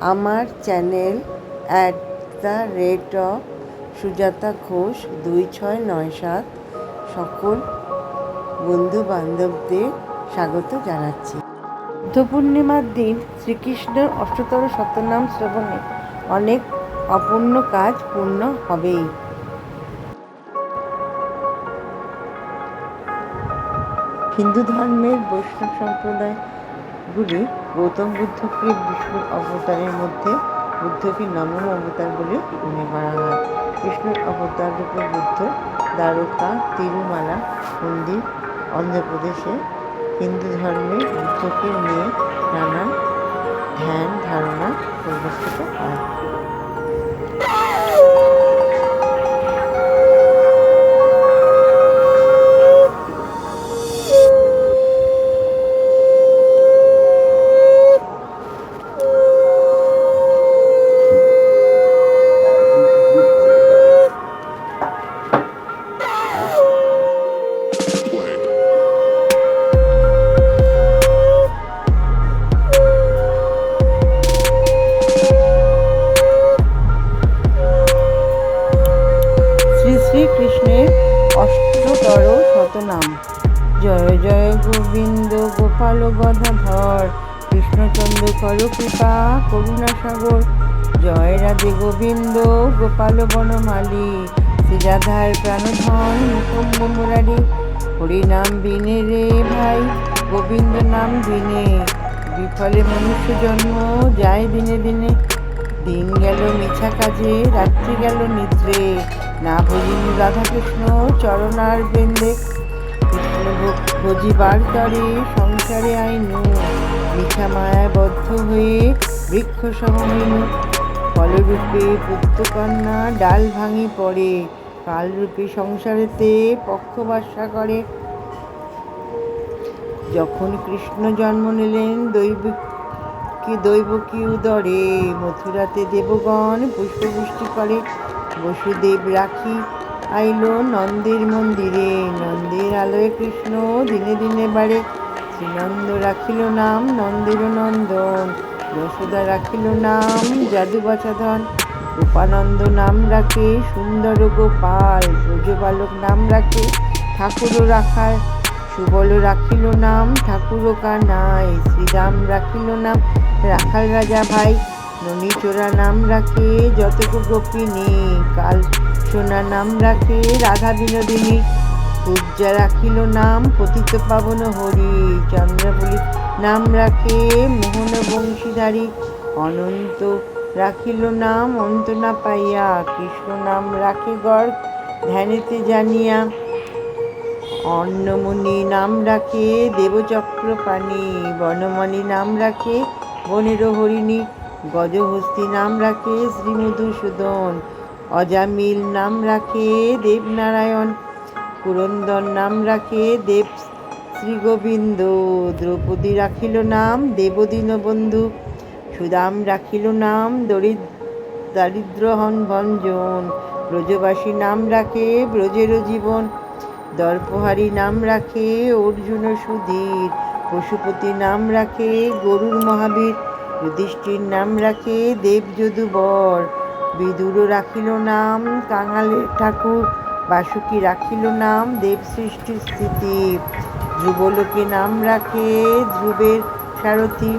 আমার channel at the rate of Sujata Ghosh দুই ছয় নয় সাত সকল বন্ধু বান্ধবদের স্বাগত জানাচ্ছি। বুদ্ধ পূর্ণিমার দিন শ্রীকৃষ্ণের অষ্টতর শতনাম শ্রবণে অনেক অপূর্ণ কাজ পূর্ণ হবেই। হিন্দু ধর্মের বৈষ্ণব সম্প্রদায়গুলি গৌতম বুদ্ধকে বিষ্ণুর অবতারের মধ্যে, বুদ্ধকে নবম অবতার বলে মনে করা হয়। কৃষ্ণের অবতার রূপে বুদ্ধ, দ্বারকা, তিরুমালা, মন্দির, অন্ধ্রপ্রদেশে হিন্দু ধর্মে বুদ্ধকে নিয়ে নানা ধ্যান ধারণা পরিবর্তিত হয়। অষ্টতর শতনাম জয় জয় গোবিন্দ, গোপাল গদাধর, কৃষ্ণচন্দ্র কর কৃপা করুণা সাগর। জয় রাধে গোবিন্দ, গোপাল বনমালী, শ্রীরাধার প্রাণধন, মুকুন্দ মুরারি। হরিনাম বিনে রে ভাই, গোবিন্দ নাম বিনে। বিফলে মনুষ্য জন্ম, যায় দিনে দিনে দিন গেল মিছা কাজে, রাত্রি গেল নিদ্রে। না ভজিনু রাধাকৃষ্ণ, চরণার বৃন্দে। কৃষ্ণ ভজিবার সংসারে আইনু মিছা মায়ায় বদ্ধ হয়ে বৃক্ষ সমমিনু ফলরূপে পুত্রকন্যা ডাল ভাঙি পড়ে, কালরূপে সংসারেতে পক্ষবাসা করে। যখন কৃষ্ণ জন্ম নিলেন, দৈবিক কি দৈব কি উদরে, মথুরাতে দেবগণ পুষ্পবৃষ্টি করে। বসুদেব রাখি আইলো নন্দের মন্দিরে। নন্দের আলোয় কৃষ্ণ দিনে দিনে বাড়ে। শ্রীনন্দ রাখিল নাম নন্দের নন্দন। যশোদা রাখিল নাম জাদু বাছাধন রূপানন্দ নাম রাখে, সুন্দর গোপাল। ব্রজবালক নাম রাখে, ঠাকুরও রাখার সুবল রাখিল নাম ঠাকুর কানাই শ্রীরাম রাখিল নাম, রাখাল রাজা ভাই। ননীচোরা নাম রাখে যতক গোপিনী কাল সোনা নাম রাখে, রাধা বিনোদিনী। পূজা রাখিল নাম, পতিত পাবন হরি। চন্দ্রবলি নাম রাখে, মোহন বংশীধারী। অনন্ত রাখিল নাম, অন্ত না পাইয়া, কৃষ্ণ নাম রাখে গড়, ধ্যানেতে জানিয়া। অন্নমণি নাম রাখে দেবচক্র পানি বনমালী নাম রাখে, বনের হরিণী। গজহস্তি নাম রাখে শ্রীমধুসূদন অজামিল নাম রাখে দেবনারায়ণ, পুরন্দর নাম রাখে দেব শ্রী গোবিন্দ, দ্রৌপদী রাখিল নাম দেবদীন বন্ধু, সুদাম রাখিল নাম দরিদ্র দারিদ্র হন ভঞ্জন, ব্রজবাসী নাম রাখে ব্রজের জীবন, দর্পহারী নাম রাখে অর্জুন সুধীর, পশুপতি নাম রাখে গরুর মহাবীর যুধিষ্ঠির নাম রাখে দেবযদুবর বিদুর রাখিল নাম, কাঙালের ঠাকুর। বাসুকি রাখিল নাম, দেব সৃষ্টি স্থিতি ধ্রুবলোকে নাম রাখে ধ্রুবের সারথী।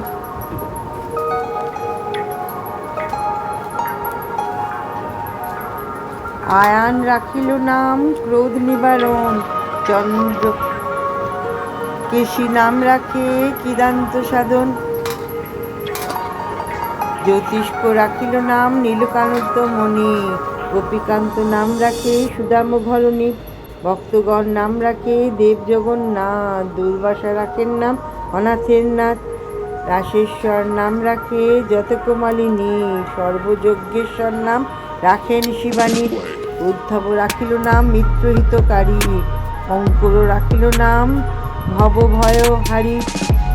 আয়ান রাখিল নাম, ক্রোধ নিবারণ। চন্দ্র কেশী নাম রাখে, কিদান্ত সাধন। জ্যোতিষ্ক রাখিল নাম নীলকান্ত মণি। গোপীকান্ত নাম রাখে সুদাম ভরণী। ভক্তগণ নাম রাখে দেব জগন্নাথ। দুর্বাসা রাখেন নাম অনাথের নাথ। রাশেশ্বর নাম রাখে যতকুমালিনী। সর্বযজ্ঞেশ্বর নাম রাখেন শিবানী। উদ্ধব রাখিল নাম মিত্রহিতকারী। অঙ্কুর রাখিল নাম ভবভয়হারী।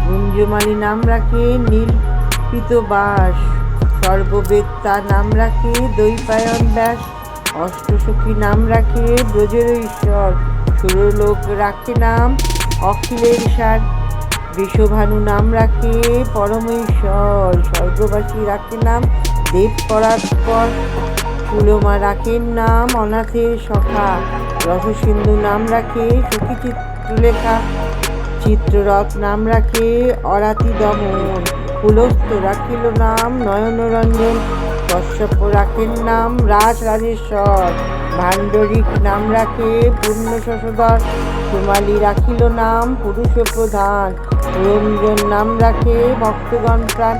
গুঞ্জমালী নাম রাখে নীল বাস সর্ববেত্তা নাম রাখে, দৈপায়ন ব্যাস। অষ্টসখী নাম রাখে, ব্রজের ঈশ্বর সুরলোক রাখে নাম, অখিলের সার। বৃষভানু নাম রাখে, পরমেশ্বর। স্বর্গবাসী রাখে নাম, দেব পরাৎপর পুলমা রাখেন নাম, অনাথের সখা। রসসিন্ধু নাম রাখে সুখী চিত্রলেখা চিত্ররথ নাম রাখে অরাতি দমন পুলস্ত রাখিল নাম, নয়নরঞ্জন কশ্যপ রাখেন নাম রাজ রাজেশ্বর ভাণ্ডরিক নাম রাখে পূর্ণ শশধর সুমালি রাখিল নাম পুরুষ প্রধান রঞ্জন নাম রাখে ভক্তগণ প্রাণ।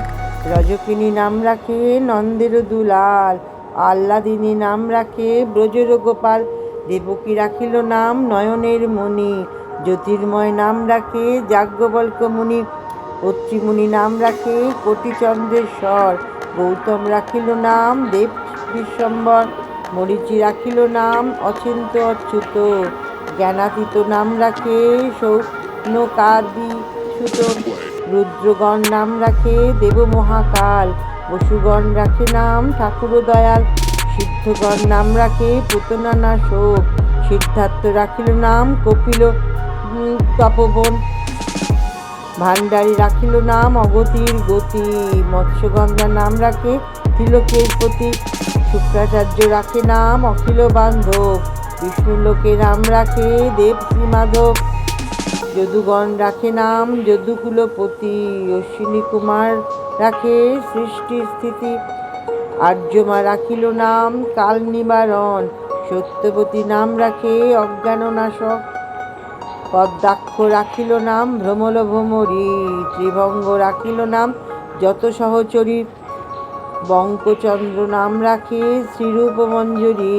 রজকিনী নাম রাখে নন্দের দুলাল আহ্লাদিনী নাম রাখে ব্রজর গোপাল দেবকী রাখিল নাম নয়নের মণি। জ্যোতির্ময় নাম রাখে যাজ্ঞবল্ক মুনি অত্রিমুনি নাম রাখে কোটিচন্দ্রেশ্বর গৌতম রাখিল নাম দেব বিশ্বম্বর মরিচি রাখিল নাম অচিন্ত অচ্যুত। জ্ঞানাতীত নাম রাখে সৌনকাদি সুত। রুদ্রগণ নাম রাখে দেব মহাকাল বসুগণ রাখে নাম ঠাকুর দয়াল সিদ্ধগণ নাম রাখে পুতনা শোক সিদ্ধার্থ রাখিল নাম কপিল তপবন। ভাণ্ডারী রাখিল নাম, অগতির গতি। মৎস্যগঙ্গার নাম রাখে তিলকের প্রতি। শুক্রাচার্য রাখে নাম, অখিল বান্ধব। বিষ্ণুলোকে নাম রাখে দেব মাধব। যদুগণ রাখে নাম যদুকুলপতি অশ্বিনী কুমার রাখে সৃষ্টি স্থিতি। আর্যমা রাখিল নাম কাল নিবারণ সত্যবতী নাম রাখে অজ্ঞাননাশক। পদ্মাক্ষ রাখিল নাম ভ্রমল ভ্রমরী ত্রিভঙ্গ রাখিল নাম, যত সহচরী বঙ্কচন্দ্র নাম রাখে, শ্রীরূপ মঞ্জুরি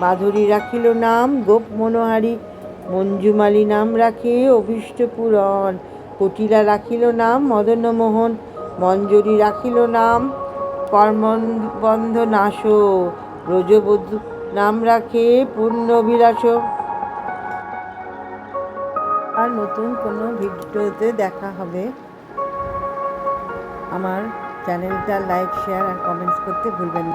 মাধুরী রাখিল নাম, গোপ মনোহারী মঞ্জুমালী নাম রাখে, অভীষ্ট পূরণ কটিলা রাখিল নাম মদনমোহন মঞ্জুরি রাখিল নাম কর্মবন্ধ নাশ ব্রজবধূ নাম রাখে পূর্ণ অভিলাষ নতুন কোনো ভিডিওতে দেখা হবে। আমার চ্যানেলটা লাইক শেয়ার আর কমেন্টস করতে ভুলবেন না।